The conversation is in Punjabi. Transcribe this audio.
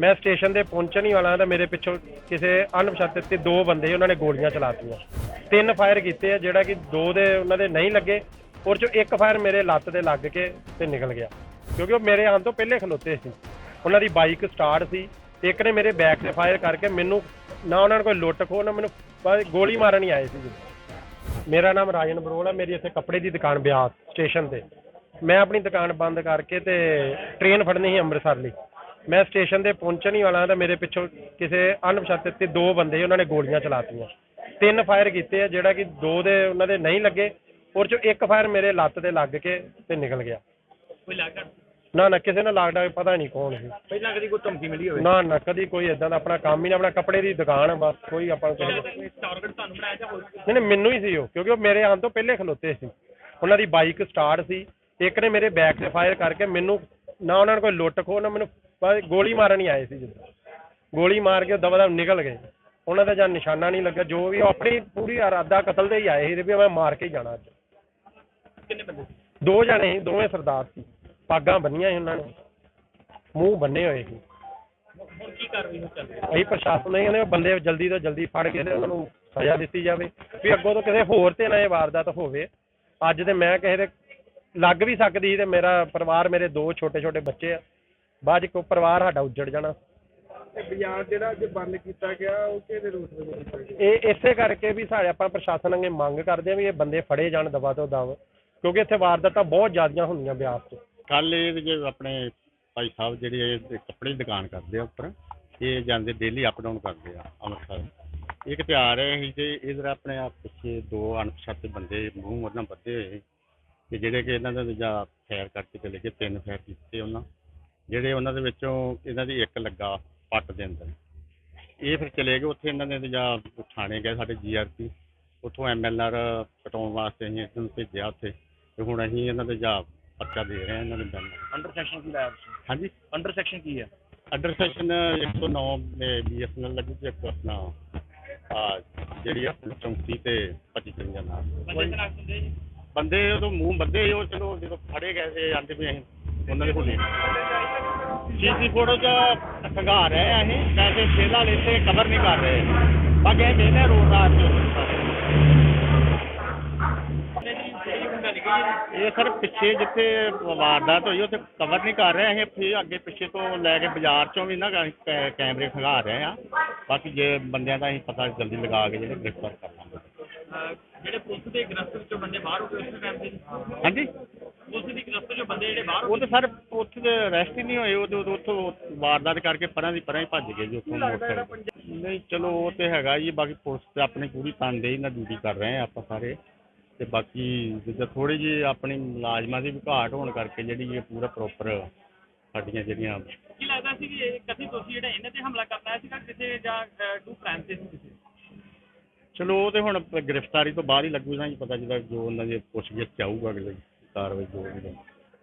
ਮੈਂ ਸਟੇਸ਼ਨ 'ਤੇ ਪਹੁੰਚਣ ਹੀ ਵਾਲਾ ਤਾਂ ਮੇਰੇ ਪਿੱਛੋਂ ਕਿਸੇ ਅਣਪਛਾਤੇ ਤੇ ਦੋ ਬੰਦੇ ਉਹਨਾਂ ਨੇ ਗੋਲੀਆਂ ਚਲਾਤੀਆਂ ਤਿੰਨ ਫਾਇਰ ਕੀਤੇ ਆ, ਜਿਹੜਾ ਕਿ ਦੋ ਦੇ ਉਹਨਾਂ ਦੇ ਨਹੀਂ ਲੱਗੇ, ਔਰ ਚੋਂ ਇੱਕ ਫਾਇਰ ਮੇਰੇ ਲੱਤ ਤੇ ਲੱਗ ਕੇ ਤੇ ਨਿਕਲ ਗਿਆ। ਕਿਉਂਕਿ ਉਹ ਮੇਰੇ ਆਉਣ ਤੋਂ ਪਹਿਲੇ ਖਲੋਤੇ ਸੀ। ਉਹਨਾਂ ਦੀ ਬਾਈਕ ਸਟਾਰਟ ਸੀ। ਇੱਕ ਨੇ ਮੇਰੇ ਬੈਕ ਤੇ ਫਾਇਰ ਕਰਕੇ ਮੈਨੂੰ ਨਾ ਉਹਨਾਂ ਨੇ ਕੋਈ ਲੁੱਟ ਖੋ ਨਾ ਮੈਨੂੰ ਗੋਲੀ ਮਾਰਨ ਹੀ ਆਏ ਸੀ ਮੇਰਾ ਨਾਮ ਰਾਜਨ ਬਰੋਲ ਹੈ ਮੇਰੀ ਇੱਥੇ ਕੱਪੜੇ ਦੀ ਦੁਕਾਨ ਬਿਆਸ ਸਟੇਸ਼ਨ ਤੇ। ਮੈਂ ਆਪਣੀ ਦੁਕਾਨ ਬੰਦ ਕਰਕੇ ਤੇ ਟ੍ਰੇਨ ਫੜਨੀ ਸੀ ਅੰਮ੍ਰਿਤਸਰ ਲਈ। ਮੈਂ ਸਟੇਸ਼ਨ ਤੇ ਪਹੁੰਚਣ ਹੀ ਵਾਲਾ ਤਾਂ ਮੇਰੇ ਪਿੱਛੋਂ ਕਿਸੇ ਅਣਪਛਾਤੇ ਤੇ ਦੋ ਬੰਦੇ ਉਹਨਾਂ ਨੇ ਗੋਲੀਆਂ ਚਲਾਤੀਆਂ। ਤਿੰਨ ਫਾਇਰ ਕੀਤੇ ਆ ਜਿਹੜਾ ਕਿ ਦੋ ਦੇ ਉਹਨਾਂ ਦੇ ਨਹੀਂ ਲੱਗੇ ਔਰ ਚੋਂ ਇੱਕ ਫਾਇਰ ਮੇਰੇ ਲੱਤ ਤੇ ਲੱਗ ਕੇ ਤੇ ਨਿਕਲ ਗਿਆ। ਕੋਈ ਲੱਗਦਾ ਨਾ ਨਾ ਕਿਸੇ ਨਾਲ ਲੱਗਦਾ ਪਤਾ ਨਹੀਂ ਕੌਣ ਸੀ। ਪਹਿਲਾਂ ਕਦੀ ਕੋਈ ਧਮਕੀ ਮਿਲੀ ਹੋਵੇ? ਨਾ ਨਾ ਕਦੀ ਕੋਈ ਇਦਾਂ ਦਾ ਆਪਣਾ ਕੰਮ ਹੀ ਨਾ ਆਪਣਾ ਕੱਪੜੇ ਦੀ ਦੁਕਾਨ ਆ ਬਸ ਕੋਈ ਆਪਾਂ ਕੋਈ ਟਾਰਗੇਟ ਤੁਹਾਨੂੰ ਬਣਾਇਆ ਜਾਂ ਹੋਰ ਨਹੀਂ ਨਹੀਂ ਮੈਨੂੰ ਹੀ ਸੀ ਉਹ ਕਿਉਂਕਿ ਉਹ ਮੇਰੇ ਆਉਣ ਤੋਂ ਪਹਿਲੇ ਖਲੋਤੇ ਸੀ। ਉਹਨਾਂ ਦੀ ਬਾਈਕ ਸਟਾਰਟ ਸੀ। ਇੱਕ ਨੇ ਮੇਰੇ ਬੈਕ ਤੇ ਫਾਇਰ ਕਰਕੇ ਮੈਨੂੰ ਨਾ ਉਹਨਾਂ ਨੇ ਕੋਈ ਲੁੱਟ ਖੋ ਨਾ ਮੈਨੂੰ ਬਸ ਗੋਲੀ ਮਾਰਨ ਹੀ ਆਏ ਸੀ ਜਿੱਦਾਂ। ਗੋਲੀ ਮਾਰ ਕੇ ਦਵਾ ਦਵ ਨਿਕਲ ਗਏ। ਉਹਨਾਂ ਦਾ ਜਾਂ ਨਿਸ਼ਾਨਾ ਨਹੀਂ ਲੱਗਾ ਜੋ ਵੀ ਉਹ ਆਪਣੀ ਪੂਰੀ ਇਰਾਦਾ ਕਤਲ ਦੇ ਹੀ ਆਏ ਸੀ ਵੀ ਮੈਂ ਮਾਰ ਕੇ ਹੀ ਜਾਣਾ ਅੱਜ। ਕਿੰਨੇ ਬੰਦੇ ਸੀ? ਦੋ ਜਣੇ ਸੀ ਦੋਵੇਂ ਸਰਦਾਰ ਸੀ। ਪਾਗਾਂ ਬੰਨੀਆਂ ਸੀ ਉਹਨਾਂ ਨੇ। ਮੂੰਹ ਬੰਨੇ ਹੋਏ ਸੀ। ਹੁਣ ਕੀ ਕਾਰਵਾਈ ਹੋ ਚੱਲ ਰਹੀ ਅਸੀਂ ਪ੍ਰਸ਼ਾਸਨ ਨੇ ਕਹਿੰਦੇ ਬੰਦੇ ਜਲਦੀ ਤੋਂ ਜਲਦੀ ਫੜ ਕੇ ਤੇ ਉਹਨਾਂ ਨੂੰ ਸਜ਼ਾ ਦਿੱਤੀ ਜਾਵੇ। ਵੀ ਅੱਗੋਂ ਤੋਂ ਕਿਸੇ ਹੋਰ ਤੇ ਨਾ ਇਹ ਵਾਰਦਾਤ ਹੋਵੇ। ਅੱਜ ਤੇ ਮੈਂ ਕਿਸੇ ਦੇ ਲੱਗ ਵੀ ਸਕਦੀ ਸੀ ਤੇ ਮੇਰਾ ਪਰਿਵਾਰ ਮੇਰੇ ਦੋ ਛੋਟੇ ਛੋਟੇ ਬੱਚੇ ਆ। ਬਾਅਦ ਚ ਕੋ ਪਰਿਵਾਰ ਸਾਡਾ ਉੱਜੜ ਜਾਣਾ। ਤੇ ਬਾਜ਼ਾਰ ਜਿਹੜਾ ਅੱਜ ਬੰਦ ਕੀਤਾ ਗਿਆ ਉਹ ਕਿਹਦੇ ਰੂਟ ਦੇ ਵਿੱਚ ਕੀਤਾ ਗਿਆ? ਇਹ ਇਸੇ ਕਰਕੇ ਵੀ ਸਾਡੇ ਆਪਾਂ ਪ੍ਰਸ਼ਾਸਨ ਅੱਗੇ ਮੰਗ ਕਰਦੇ ਆ ਵੀ ਇਹ ਬੰਦੇ ਫੜੇ ਜਾਣ ਦਵਾ ਤੋਂ ਦਵ ਕਿਉਂਕਿ ਇੱਥੇ ਵਾਰਦਾਤਾਂ ਬਹੁਤ ਜ਼ਿਆਦੀਆਂ ਹੁੰਦੀਆਂ ਬਿਆਸ 'ਚ ਕੱਲ ਇਹ ਜੇ ਆਪਣੇ ਭਾਈ ਸਾਹਿਬ ਜਿਹੜੇ ਇਹ ਕੱਪੜੇ ਦੀ ਦੁਕਾਨ ਕਰਦੇ ਆ ਉੱਪਰ ਇਹ ਜਾਂਦੇ ਡੇਲੀ ਅਪ ਡਾਊਨ ਕਰਦੇ ਆ ਅੰਮ੍ਰਿਤਸਰ। ਇੱਕ ਤੇ ਆ ਰਹੇ ਸੀ ਤੇ ਇਧਰ ਆਪਣੇ ਆ ਪਿੱਛੇ ਦੋ ਅਣਪਛਾਤੇ ਬੰਦੇ ਮੂੰਹ ਉਹਨਾਂ ਬੱਧੇ ਹੋਏ ਕਿ ਜਿਹੜੇ ਕਿ ਇਹਨਾਂ ਦਾ ਜਾਂ ਫੈਰ ਕਰਕੇ ਚਲੇ ਗਏ ਤਿੰਨ ਫੈਰ ਕੀਤੇ ਉਹਨਾਂ। ਜਿਹੜੇ ਉਹਨਾਂ ਦੇ ਵਿੱਚੋਂ ਇਹਨਾਂ ਦੀ ਇੱਕ ਲੱਗਾ ਪੱਟ ਦੇ ਅੰਦਰ। ਇਹ ਫਿਰ ਚਲੇ ਗਏ ਉੱਥੇ ਇਹਨਾਂ ਨੇ ਜਾਂ ਥਾਣੇ ਗਏ ਸਾਡੇ ਜੀਆਰਪੀ ਉੱਥੋਂ ਐਮਐਲਆਰ ਕਟਾਉਣ ਵਾਸਤੇ ਅਸੀਂ ਇਹਨਾਂ ਨੂੰ ਭੇਜਿਆ ਉੱਥੇ। ਤੇ ਹੁਣ ਅਸੀਂ ਇਹਨਾਂ ਦੇ ਜਾਂ ਪਰਚਾ ਦੇ ਰਹੇ ਹਾਂ ਇਹਨਾਂ ਦੇ ਬਿਆਨ ਅੰਡਰ ਸੈਕਸ਼ਨ ਕੀ ਲਾਇਆ ਤੁਸੀਂ? ਹਾਂਜੀ? ਅੰਡਰ ਸੈਕਸ਼ਨ ਕੀ ਹੈ? ਅੰਡਰ ਸੈਸ਼ਨ 109 ਬੀਐਸਐਨਐਲ ਲੱਗੀ ਤੇ ਇੱਕ ਆਪਣਾ ਆ ਜਿਹੜੀ ਆ ਚੌਂਤੀ ਤੇ 25 ਨਾਲ। ਬੰਦੇ ਬੰਦੇ ਉਦੋਂ ਮੂੰਹ ਸੀ, ਉਹ ਚਲੋ ਜਦੋਂ ਫੜੇ ਗਏ ਸੀ ਆਂਦੇ ਵੀ ਅਸੀਂ ਉਹਨਾਂ ਦੇ ਹੁਣੇ ਸੀਸੀ ਫੋਟੋ ਚ ਖੰਗਾ ਰਹੇ ਆ ਅਸੀਂ ਵੈਸੇ ਫਿਲਹਾਲ ਇੱਥੇ ਕਵਰ ਨਹੀਂ ਕਰ ਰਹੇ। ਬਾਕੀ ਇਹ ਦੇਨੇ ਰੋਡ ਰਾਤ ਬੰਦੇ ਦੀ ਜਿਹੜੀ ਮੁੰਡਾ ਨਿਕਲੀ ਜੀ ਇਹ ਸਰ ਪਿੱਛੇ ਜਿੱਥੇ ਵਾਰਦਾਤ ਹੋਈ ਉੱਥੇ ਕਵਰ ਨਹੀਂ ਕਰ ਰਹੇ। ਅਸੀਂ ਫਿਰ ਅੱਗੇ ਪਿੱਛੇ ਤੋਂ ਲੈ ਕੇ ਬਾਜ਼ਾਰ ਚੋਂ ਵੀ ਨਾ ਕੈਮਰੇ ਖੰਗਾ ਰਹੇ ਆ। ਬਾਕੀ ਜੇ ਬੰਦਿਆਂ ਦਾ ਅਸੀਂ ਪਤਾ ਜਲਦੀ ਲਗਾ ਕੇ ਜਿਹੜੇ ਗ੍ਰਿਫਤਾਰ ਕਰ ਲਾਂਗੇ। ਅਹ ਜਿਹੜੇ ਪੁਲਿਸ ਦੇ ਗ੍ਰਿਫਤ ਵਿੱਚੋਂ ਬੰਦੇ ਬਾਹਰ ਹੋ ਗਏ ਉਸ ਟਾਈਮ ਦੇ ਜੀ। ਹਾਂਜੀ ਪੁਲਿਸ ਦੀ ਗ੍ਰਿਫਤ ਵਿੱਚੋਂ ਬੰਦੇ ਜਿਹੜੇ ਬਾਹਰ ਹੋ ਉਹ ਤਾਂ ਸਰ ਉੱਥੇ ਦੇ ਅਰੈਸਟ ਹੀ ਨਹੀਂ ਹੋਏ ਉਹ ਤੇ ਉਦੋਂ ਉੱਥੋਂ ਵਾਰਦਾਤ ਕਰਕੇ ਪਰਾਂ ਦੀ ਪਰਾਂ ਹੀ ਭੱਜ ਗਏ ਜੀ ਉੱਥੋਂ ਨਹੀਂ ਚਲੋ ਉਹ ਤੇ ਹੈਗਾ ਜੀ ਬਾਕੀ ਪੁਲਿਸ ਤੇ ਆਪਣੀ ਪੂਰੀ ਤਨਦੇਹੀ ਨਾਲ ਡਿਊਟੀ ਕਰ ਰਹੇ ਆ ਆਪਾਂ ਸਾਰੇ। ਤੇ ਬਾਕੀ ਜਿੱਦਾਂ ਥੋੜੀ ਜਿਹੀ ਆਪਣੀ ਮੁਲਾਜ਼ਮਾਂ ਦੀ ਵੀ ਘਾਟ ਹੋਣ ਕਰਕੇ ਜਿਹੜੀ ਇਹ ਪੂਰਾ ਪ੍ਰੋਪਰ ਸਾਡੀਆਂ ਜਿਹੜੀਆਂ ਕੀ ਲੱਗਦਾ ਸੀ ਕਿ ਇਹ ਕਥਿਤ ਦੋਸ਼ੀ ਜਿਹੜਾ ਇਹਨਾਂ ਤੇ ਹਮਲਾ ਕਰਨਾ ਸੀਗਾ ਕਿਸੇ ਜਾਂ ਟੂ ਫਰੈਂਡ ਤੇ ਸੀ ਕਿਸੇ? ਚਲੋ ਉਹ ਤੇ ਹੁਣ ਗ੍ਰਿਫਤਾਰੀ ਤੋਂ ਬਾਅਦ ਹੀ ਲੱਗੂ ਨਾ ਜੀ ਪਤਾ ਜਿਹਦਾ ਜੋ ਉਹਨਾਂ ਦੇ ਪੁੱਛਗਿੱਛ ਚਾਹੂਗਾ ਅਗਲੇ ਕਾਰਵਾਈ ਜੋ ਵੀ